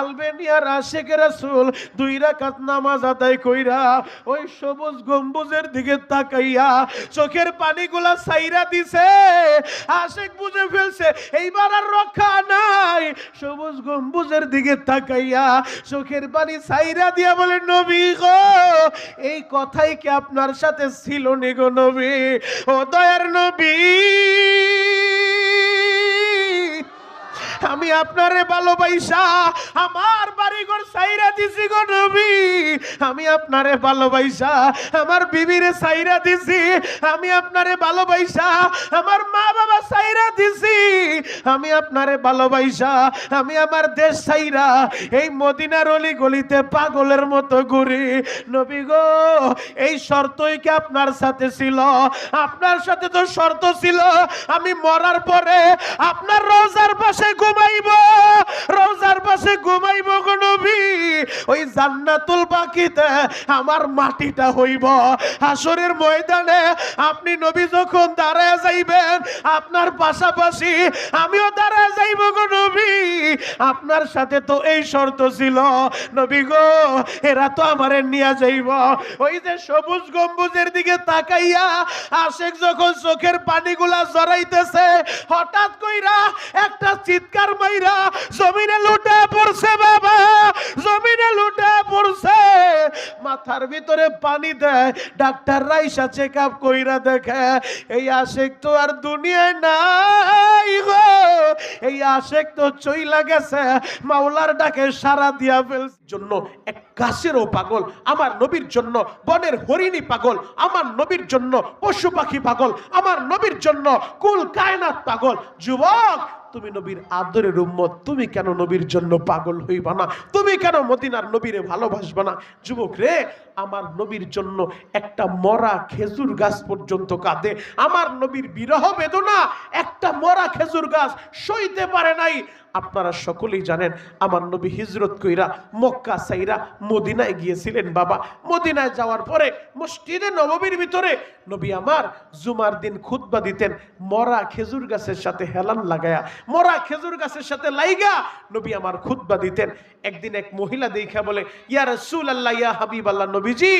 আলবেনিয়ার আশেখ রাসূল দুই রাকাত নামাজ আদায় কইরা ওই সবুজ গম্বুজের দিকে তাকাইয়া চোখের পানিগুলা সাইরা দিছে। আশেক বুঝে ফেলছে, এইবার আর রক্ষা নাই। সবুজ গম্বুজের দিকে তাকাইয়া চোখের পানি সাইরা দিয়া বলে, নবী গো, এই কথাই কি আপনার সাথে ছিল নি গো নবী? ও দয়ার নবী। আমি আপনারে ভালোবাসা আমার আমি আপনারে আমি আমার দেশ সাইরা, এই মদিনার অলি গলিতে পাগলের মতো ঘুরি। নবী গো, এই শর্তই কি আপনার সাথে ছিল? আপনার সাথে তো শর্ত ছিল, আমি মরার পরে আপনার রোজার পাশে ঘুমাইব। রোজার পাশে ঘুমাইব গো নবী, ওই জান্নাতুল বাকিতে আমার মাটিটা হইব। ময়দানে আপনি নবী যখন দাঁড়ায় যাইবেন, আপনার পাশাপাশি আমিও দাঁড়ায় যাইব গো নবী। আপনার সাথে তো এই শর্ত ছিল, নবী গো, এরা তো আমারে নিয়ে যাইব। ওই যে সবুজ গম্বুজের দিকে তাকাইয়া আশেক যখন চোখের পানিগুলা জড়াইতেছে, হঠাৎ কইরা একটা চিৎকার মাইরা জমিনে লুটে পড়ছে বাবা। জমিনে লুটে পড়ছে। মাথার ভিতরে পানি দেয়। চেক আপ কইরা দেখে, এই আশেক তো আর দুনিয়ায় নাই গো। এই আশেক তো চইলা গেছে। মাওলার ডাকে সারা দিয়া ফেল জন্য এক গাছেরও পাগল, আমার নবীর জন্য বনের হরিণী পাগল, আমার নবীর জন্য পশু পাখি পাগল, আমার নবীর জন্য কুল কায়নাত পাগল। যুবক তুমি নবীর আদরের উম্মত, তুমি কেন নবীর জন্য পাগল হইবা না? তুমি কেন মদিনার নবীরে ভালোবাসবা না? যুবক রে, আমার নবীর জন্য একটা মরা খেজুর গাছ পর্যন্ত কাঁদে। আমার নবীর বিরহ বেদনা, একটা মরা খেজুর গাছ সইতে পারে নাই। আপনারা সকলেই জানেন, আমার নবী হিজরত কইরা মক্কা সাইরা মদিনায় গিয়েছিলেন বাবা। মদিনায় যাওয়ার পরে মসজিদে নববীর ভিতরে নবী আমার জুমার দিন খুতবা দিতেন, মরা খেজুর গাছের সাথে হেলান লাগায়া, মরা খেজুর গাছের সাথে লাইগা নবী আমার খুতবা দিতেন। একদিন এক মহিলা দেখা বলে, ইয়া রসুল আল্লাহ ইয়া হাবিব আল্লাহ নবীজি,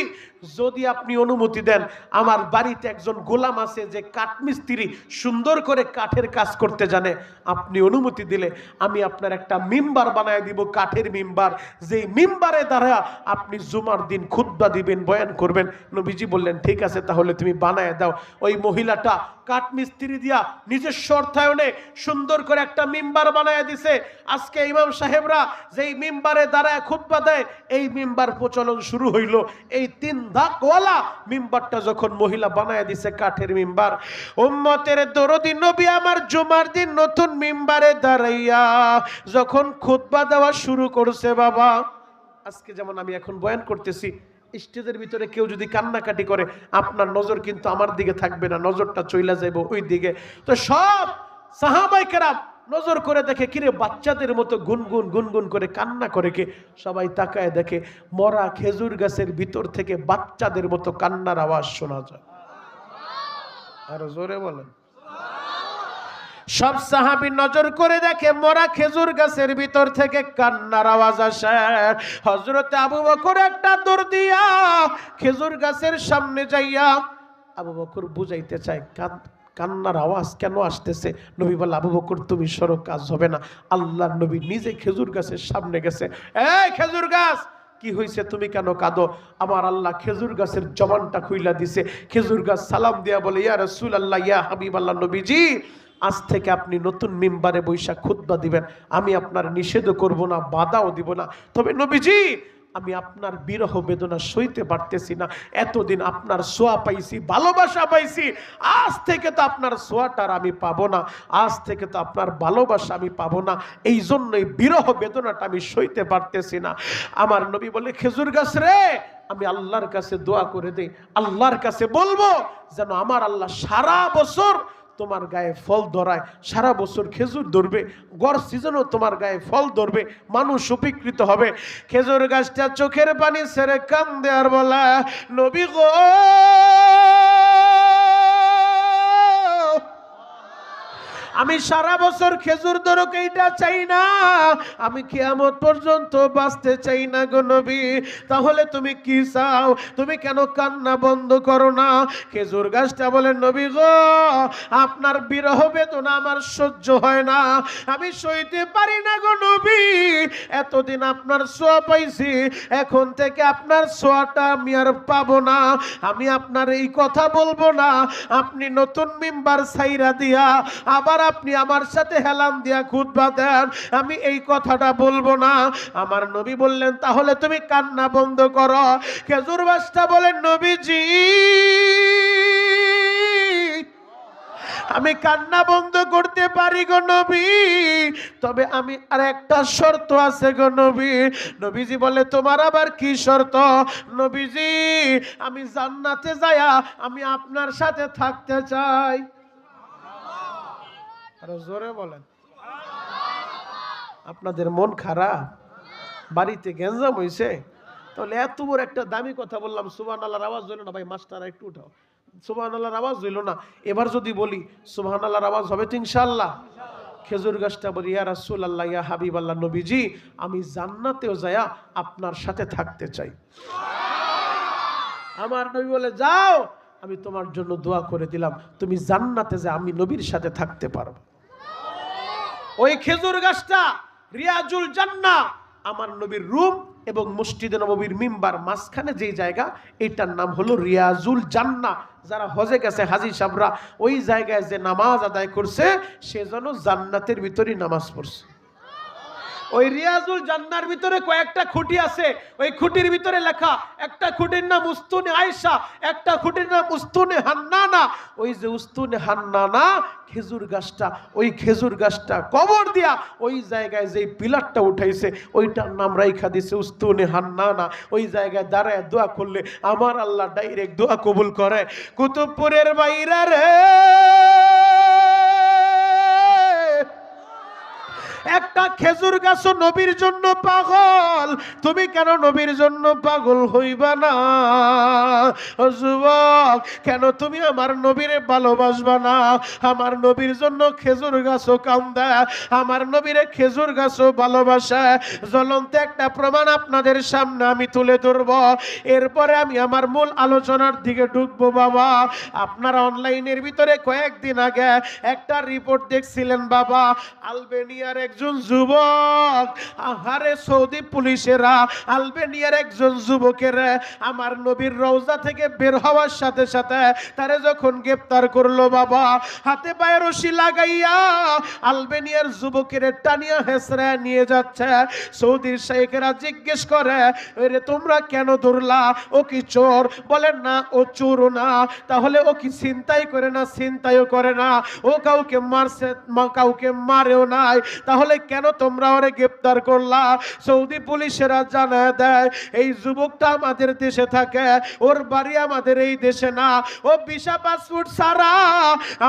যদি আপনি অনুমতি দেন, আমার বাড়িতে একজন গোলাম আছে যে কাঠমিস্ত্রি সুন্দর করে কাঠের কাজ করতে জানে, আপনি অনুমতি দিলে আমি আপনার একটা মিম্বার বানায় দিব, কাঠের মিম্বার। যেই মিম্বারে দ্বারা আপনি জুমার দিন খুদ্া দিবেন, বয়ান করবেন, নবীজি বললেন, ঠিক আছে, তাহলে তুমি বানায় দাও। ওই মহিলাটা কাঠমিস্ত্রি দিয়া নিজের অর্থায়নে সুন্দর করে একটা মিম্বার বানায় দিছে। আজকে ইমাম সাহেবরা যেই মিম্বারে দাঁড়ায় খুদ্া দেয়, এই মিম্বার প্রচলন শুরু হইল। এই তিন ধাকওয়ালা মিম্বারটা যখন মহিলা বানায় দিছে কাঠের মিম্বার, উম্মতের দরদি নবী আমার জুমার দিন নতুন মিম্বারে দাঁড়াইয়া যখন খুতবা দেওয়া শুরু করছে বাবা, আজকে যেমন আমি এখন বয়ান করতেছি, স্টেজের ভিতরে কেউ যদি কান্নাকাটি করে, আপনার নজর কিন্তু আমার দিকে থাকবে না, নজরটা চইলা যাইব ওই দিকে। তো সব সাহাবাই কেরাম নজর করে দেখে, কিরে, বাচ্চাদের মতো গুনগুন গুনগুন করে কান্না করে কে? সবাই তাকায় দেখে, মরা খেজুর গাছের ভিতর থেকে বাচ্চাদের মতো কান্নার আওয়াজ শোনা যায়। আরও জোরে বলেন। সব সাহাবি নজর করে দেখে মরা খেজুর গাছের ভিতর থেকে কান্নার আওয়াজ আসে। হজরত আবু বকর একটা দৌড় দিয়া খেজুর গাছের সামনে যাইয়া আবু বকর বুঝাইতে চায়, কান কান্নার আওয়াজ কেন আসতেছে? নবী বলে, আবু বকর, তুমি সরো, কাজ হবে না। আল্লাহ নবী নিজে খেজুর গাছের সামনে গেছে। এই খেজুর গাছ, কি হয়েছে তুমি কেন কাঁদো? আমার আল্লাহ খেজুর গাছের জবানটা খুইলা দিছে। খেজুর গাছ সালাম দিয়া বলে, ইয়া রসুল আল্লাহ ইয়া হাবিব আল্লাহ নবীজি আজ থেকে আপনি নতুন মিম্বারে বৈশাখ খুদ্া দিবেন। আমি আপনার নিষেধও করব না, বাধাও দিব না। তবে নবীজি, আমি আপনার বিরহ বেদনা সইতে পারতেছি না। এতদিন আপনার সোয়া পাইছি, ভালোবাসা পাইছি। আজ থেকে তো আপনার সোয়াটার আমি পাবো না। আজ থেকে তো আপনার ভালোবাসা আমি পাবো না। এই জন্যই বিরহ বেদনাটা আমি সইতে পারতেছি না। আমার নবী বলে, খেজুর গাছ রে, আমি আল্লাহর কাছে দোয়া করে দেই। আল্লাহর কাছে বলব, যেন আমার আল্লাহ সারা বছর তোমার গায়ে ফল ধরায়, সারা বছর খেজুর ধরবে, গড় সিজনও তোমার গায়ে ফল ধরবে, মানুষ উপকৃত হবে। খেজুর গাছটা চোখের পানি সেরে কান দেওয়ার বলা, নবী গো আমি সারা বছর খেজুর দরক এইটা চাই না। আমি কিয়ামত পর্যন্ত বাঁচতে চাই না গো নবী। তাহলে তুমি কি চাও? তুমি কেন কান্না বন্ধ করো না? খেজুর গাছটা বলে, নবী গো, আপনার বিরহ বেদনা আমার সহ্য হয় না। আমি সইতে পারি না গো নবী। এতদিন আপনার সোয়া পাইছি, এখন থেকে আপনার সোয়াটা আমি আর পাবো না। আমি আপনার এই কথা বলব না। আপনি নতুন মেম্বার সাইরা দিয়া আবার আপনি আমার সাথে হেলান দিয়া খুদবা দেন, আমি এই কথাটা বলব না। আমার নবী বললেন, তাহলে তুমি কান্না বন্ধ করো। খেজুর বাসটা বলেন, নবীজি, আমি কান্না বন্ধ করতে পারি গো নবী, তবে আমি আর একটা শর্ত আছে গো নবী। নবীজি বলে, তোমার আবার কি শর্ত? নবীজি, আমি জান্নাতে যায়া আমি আপনার সাথে থাকতে চাই। আরও জোরে বলেন। আপনাদের মন খারাপ? বাড়িতে গেঞ্জাম হয়েছে তাহলে এত বড় একটা দামি কথা বললাম সুবান আল্লাহর আওয়াজ হইল না ভাই? মাস্টার একটু উঠাও। সুবান আল্লাহর আওয়াজ হইল না? এবার যদি বলি সুবান আল্লাহর আওয়াজ হবে তো ইনশাল্লাহ খেজুর গাছটা বলি, ইয়া রাসুল আল্লাহ ইয়া হাবিব আল্লাহ নবীজি, আমি জান্নাতেও যায়া আপনার সাথে থাকতে চাই। আমার নবী বলে, যাও, আমি তোমার জন্য দোয়া করে দিলাম। তুমি জান্নাতে যা, আমি নবীর সাথে থাকতে পারব। ওই খেজুর গাছটা, রিয়াজুল জান্না, আমার নবীর রুম এবং মসজিদে নবীর মিম্বার মাঝখানে যেই জায়গা, এটার নাম হলো রিয়াজুল জান্না। যারা হজে গেছে, হাজি সাবরা, ওই জায়গায় যে নামাজ আদায় করছে, সে যেন জান্নাতের ভিতরেই নামাজ পড়ছে। ওই রিয়াজুল জান্নার ভিতরে কয়েকটা খুঁটি আছে। ওই খুঁটির ভিতরে লেখা, একটা খুঁটির নাম উস্তুনে আয়সা একটা খুঁটির নাম উস্তুনে হান্নানা। ওই যে উস্তুনে হান্নানা, খেজুর গাছটা, ওই খেজুর গাছটা কবর দিয়া ওই জায়গায় যেই পিলারটা উঠাইছে, ওইটার নাম রাইখা দিছে উস্তুনে হান্নানা। ওই জায়গায় দাঁড়ায় দোয়া করলে আমার আল্লাহ ডাইরেক্ট দোয়া কবুল করে। কুতুবপুরের বাইরা রে একটা খেজুর গাছও নবীর জন্য পাগল। তুমি কেন নবীর জন্য পাগল হইবা না? যুবক, কেন তুমি আমার নবীরে ভালোবাসবা না? আমার নবীর জন্য খেজুর গাছও কান্দা, আমার নবীরে খেজুর গাছও ভালোবাসা। জ্বলন্ত একটা প্রমাণ আপনাদের সামনে আমি তুলে ধরব। এরপরে আমি আমার মূল আলোচনার দিকে ঢুকবো, বাবা। আপনারা অনলাইনের ভিতরে কয়েকদিন আগে একটা রিপোর্ট দেখছিলেন, বাবা। আলবেনিয়ার একজন যুবক, আহারে সৌদি পুলিশেরা, আলবেনিয়ার একজন যুবকের আমার নবীর রওজা থেকে বের হওয়ার সাথে সাথে তারে যখন গ্রেপ্তার করল বাবা, হাতে পায়ে রশি লাগাইয়া আলবেনিয়ার যুবকের টানিয়া হেসরা নিয়ে যাচ্ছে। সৌদির শেখেরা জিজ্ঞেস করে রে তোমরা কেন ধরলা? ও কি চোর? বলেন, না, ও চোর না। তাহলে ও কি চিন্তাই করে না? চিন্তাইও করে না। ও কাউকে মারছে কাউকে মারেও নাই। তাহলে কেন তোমরা ওরে গ্রেপ্তার করলা? সৌদি পুলিশেরা জানা দেয়, এই যুবকটা আমাদের দেশে থাকে, ওর বাড়ি আমাদের এই দেশে না। ও ভিসা পাসপোর্ট ছাড়া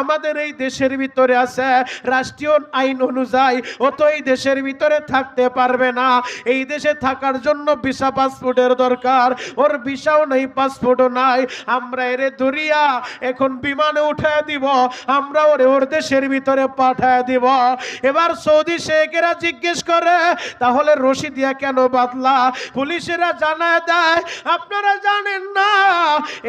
আমাদের এই দেশের ভিতরে আছে। রাষ্ট্রীয় আইন অনুযায়ী ও তো এই দেশের ভিতরে থাকতে পারবে না। এই দেশে থাকার জন্য ভিসা পাসপোর্টের দরকার। ওর ভিসাও নেই, পাসপোর্টও নাই। আমরা এরে ধরিয়া এখন বিমানে উঠায় দিব। আমরা ওরে ওর দেশের ভিতরে পাঠায় দিব। এবার সৌদি শেখেরা জিজ্ঞেস করে, তাহলে রশি দিয়া কেন বাদলা পুলিশেরা জানায় দেয়, আপনারা জানেন না,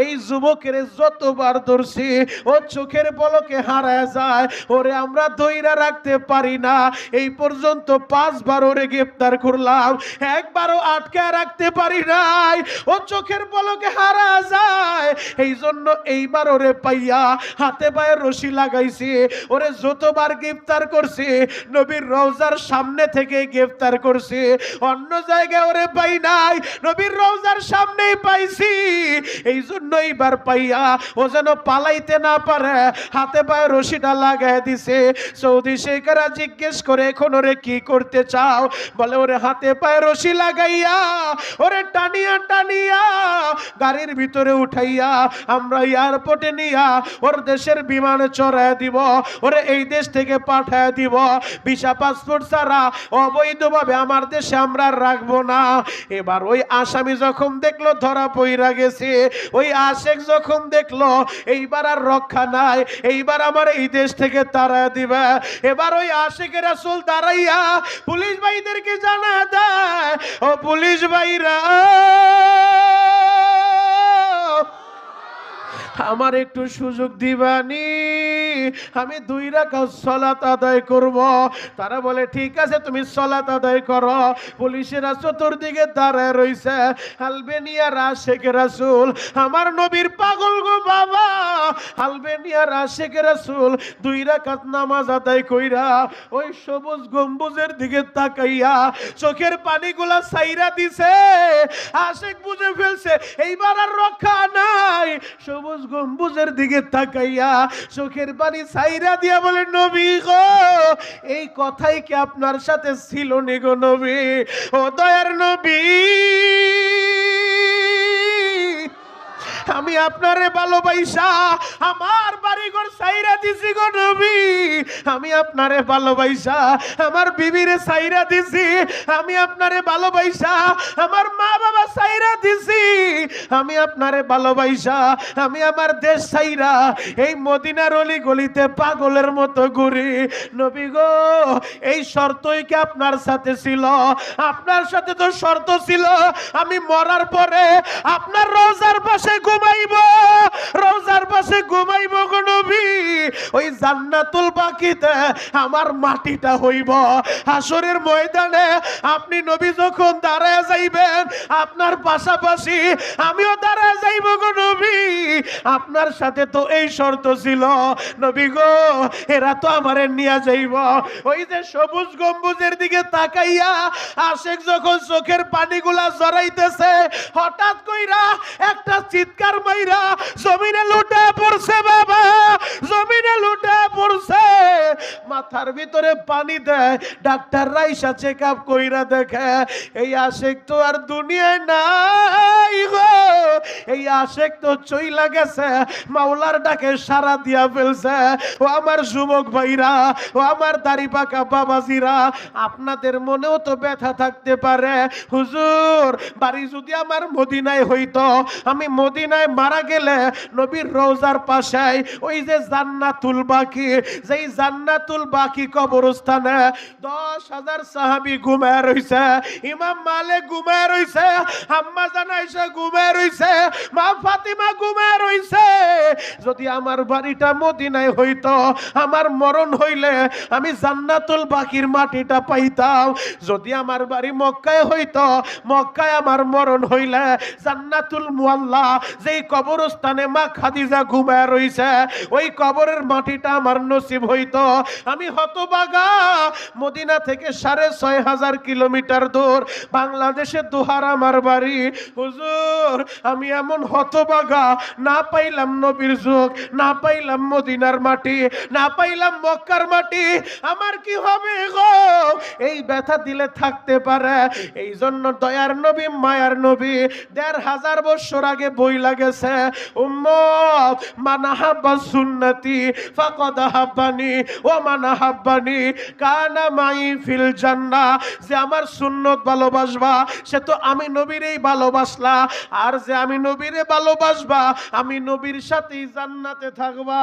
এই যুবকের যতবার ধরছি, ও চোখের পলকে হারায় যায়। ওরে, আমরা দইরা রাখতে পারি না। এই পর্যন্ত পাঁচবার ওরে গ্রেপ্তার করলাম। একবারও আটকে রাখতে পারি নাই। ও চোখের পলকে হারা যায়। এই জন্য এইবার ওরে পাইয়া হাতে পায়ে রশি লাগাইছি। ওরে যতবার গ্রেপ্তার করছি, নবীর রওজার সামনে থেকে গ্রেপ্তার করছি। অন্য জায়গায় ওরে পাই নাই। নবীর রওজার সামনেই পাইছি। এই জন্য এইবার পাইয়া ও যেন পালাইতে না পারে, হাতে পায়ে রশিটা লাগাই দিছে। সৌদি শেখেরা জিজ্ঞেস করে, এখন ওরে কি করতে চাও? বলে, ওরে হাতে পায়ে রশি লাগাইয়া, ওরে টানিয়া টানিয়া, গাড়ির ভিতরে উঠাইয়া, আমরা এয়ারপোর্টে নিয়া ওর দেশের বিমানে চড়ায় দিব, ওরে এই দেশ থেকে পাঠায় দিব, ভিসা পাসপোর্ট ছাড়া অবৈধভাবে আমার দেশে আমরা রাখব না। এবার ওই আসামি যখন দেখল, ধরা পইরা গেছে। ওই আশেক যখন দেখল, এইবার আর রক্ষা নাই। এইবার আমার এই দেশ থেকে তারা দিবে। এবার ওই আশেকের আসল দাঁড়াইয়া পুলিশ ভাইদেরকে জানা দেয়, ও পুলিশ ভাইরা আমার একটু সুযোগ দিবানি। আমি দুই রাখা সলাত আদায় করব। তারা বলে, ঠিক আছে, তুমি সলাত আদায় করো। পুলিশেরা চতুর্দিকে দাঁড়ায় রইছে। আলবেনিয়া রাশেক রাসুল, আমার নবীর পাগল গো বাবা। আলবেনিয়া রাশেক রাসুল দুই রাকাত নামাজ আদায় কইরা ওই সবুজ গম্বুজের দিকে তাকাইয়া চোখের পানিগুলা সাইরা দিছে। আশেক বুঝে ফেলছে, এইবার আর রক্ষা নাই। সবুজ গম্বুজের দিকে তাকাইয়া চোখের পানি সাইরা দিয়া বলে, নবী গো, এই কথাই কি আপনার সাথে ছিল নি গো নবী? ও দয়ার নবী আমি আপনারে ভালোবাসা আমার বাড়িঘর সাইরা দিছি গো নবী। আমি আপনারে ভালোবাসা আমার বিবিরে সাইরা দিছি। আমি আপনারে ভালোবাসা আমার মা বাবা সাইরা দিছি। আমি আপনারে ভালোবাসা আমি আমার দেশ সাইরা এই মদিনার অলি গলিতে পাগলের মতো ঘুরি। নবী গো, এই শর্তই কি আপনার সাথে ছিল? আপনার সাথে তো শর্ত ছিল, আমি মরার পরে আপনার রোজার পাশে ঘুমাইব, রোজার পাশে ঘুমাইব গো নবী। ওই জান্নাতুল বাকিতে আমার মাটিটা হইব। হাসরের ময়দানে আপনি নবী যখন দাঁড়ায় যাইবেন, আপনার পাশাপাশি আমিও দাঁড়ায় যাইব গো নবী। আপনার সাথে তো এই শর্ত ছিল, নবী গো, এরা তো আমারে নিয়ে যাইব। ওই যে সবুজ গম্বুজের দিকে তাকাইয়া আশেক যখন চোখের পানিগুলা জড়াইতেছে, হঠাৎ কইরা একটা চিৎকার মাইরা জমিনে লুটে পড়ছে বাবা, জমিনে লুটে পড়ছে। মাথার ভিতরে পানি দেয়, ডাক্তার রাইসা চেক আপ কইরা দেখে, এই আশেক তো আর দুনিয়ায় নাই গো। এই আশেক তো চইলা গেছে, মাওলার ডাকে সারা দিয়া ফেলছে। ও আমার যুবক ভাইরা, ও আমার দাড়ি পাকা বাবাজিরা, আপনাদের মনেও তো ব্যথা থাকতে পারে। হুজুর, বাড়ি যদি আমার মদিনায় হইতো, আমি মদিনায় মারা গেলে নবীর রোজার পাশে ওই যে জান্নাতুল বাকি, যেই জান্নাতুল বাকি কবরস্থানে দশ হাজার সাহাবি ঘুমায় রইছে, ইমাম মালিক ঘুমায় রইছে, আম্মা জানাইছে ঘুমায় রইছে, মা ফাতিমা ঘুমায় রইছে। যদি আমার বাড়িটা মদিনায় হইতো, আমার মরণ হইলে আমি জান্নাতুল বাকির মাটিটা পাইতাম। যদি আমার বাড়ি মক্কায় হইতো, মক্কায় আমার মরণ হইলে জান্নাতুল মুয়াল্লা যেই কবরস্থানে মা খাদিজা ঘুমায় রইছে, ওই কবরের মাটিটা আমার নসিব হইতো। আমি হতবাগা। মদিনা থেকে সাড়ে ছয় হাজার কিলোমিটার দূর। বাংলাদেশে দুহার আমার বাড়ি। হুজুর, আমি এমন হতবাগা। না পাইলাম নবীর যুগ, না পাইলাম মদিনার মাটি, না পাইলাম মক্কার মাটি। আমার কি হবে গো? এই ব্যথা দিলে থাকতে পারে। এই জন্য দয়ার নবী, মায়ার নবী, দেড় হাজার বছর আগে বই লাগেছে, উম্মত, মানা হাব্বা সুন্নতি, ফাকদ হাব্বানি ও মানা হাব্বানি কানা মাই ফিল জান্না, যে আমার সুন্নত ভালোবাসবা, সে তো আমি নবীরই ভালোবাসলা, আর যে আমি নবীরে ভালোবাসবা, আমি নবীর সাথেই জান্নাতে থাকবা।